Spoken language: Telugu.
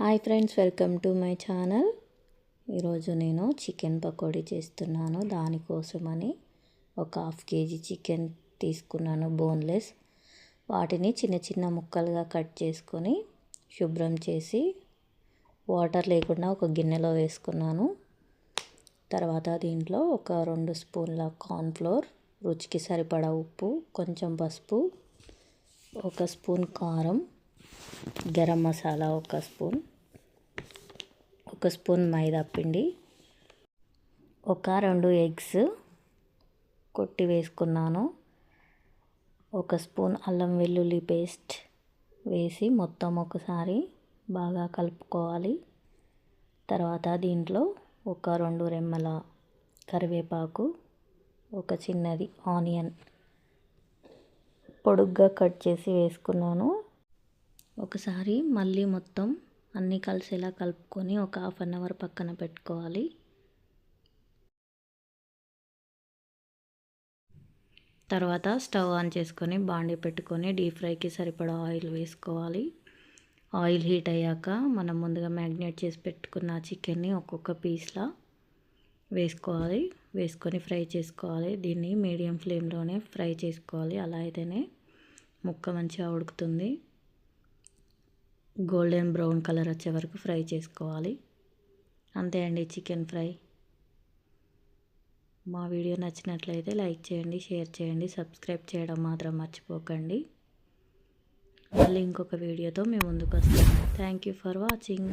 Hi friends welcome to my channel ఈరోజు నేను చికెన్ పకోడీ చేస్తున్నాను. దానికోసమని ఒక హాఫ్ కేజీ చికెన్ తీసుకున్నాను బోన్లెస్. వాటిని చిన్న చిన్న ముక్కలుగా కట్ చేసుకొని శుభ్రం చేసి వాటర్ లేకుండా ఒక గిన్నెలో వేసుకున్నాను. తర్వాత దీంట్లో ఒక రెండు స్పూన్ల కార్న్ఫ్లోర్ రుచికి సరిపడా ఉప్పు కొంచెం పసుపు ఒక స్పూన్ కారం గరం మసాలా ఒక స్పూన్ ఒక స్పూన్ మైదా పిండి ఒక రెండు ఎగ్స్ కొట్టి వేసుకున్నాను. ఒక స్పూన్ అల్లం వెల్లుల్లి పేస్ట్ వేసి మొత్తం ఒకసారి బాగా కలుపుకోవాలి. తర్వాత దీంట్లో ఒక రెండు రెమ్మల కరివేపాకు ఒక చిన్నది ఆనియన్ పొడుగ్గా కట్ చేసి వేసుకున్నాను. ఒకసారి మళ్ళీ మొత్తం అన్నీ కలిసేలా కలుపుకొని ఒక హాఫ్ అన్ అవర్ పక్కన పెట్టుకోవాలి. తర్వాత స్టవ్ ఆన్ చేసుకొని బాండి పెట్టుకొని డీప్ ఫ్రైకి సరిపడా ఆయిల్ వేసుకోవాలి. ఆయిల్ హీట్ అయ్యాక మనం ముందుగా మ్యాగ్నేట్ చేసి పెట్టుకున్న చికెన్ని ఒక్కొక్క పీస్లా వేసుకోవాలి. వేసుకొని ఫ్రై చేసుకోవాలి. దీన్ని మీడియం ఫ్లేమ్లోనే ఫ్రై చేసుకోవాలి. అలా అయితేనే ముక్క మంచిగా ఉడుకుతుంది. గోల్డెన్ బ్రౌన్ కలర్ వచ్చే వరకు ఫ్రై చేసుకోవాలి. అంతే అండి చికెన్ ఫ్రై. మా వీడియో నచ్చినట్లయితే లైక్ చేయండి షేర్ చేయండి సబ్స్క్రైబ్ చేయడం మాత్రం మర్చిపోకండి. మళ్ళీ ఇంకొక వీడియోతో మేము ముందుకు వస్తాము థ్యాంక్ యూ ఫర్ వాచింగ్.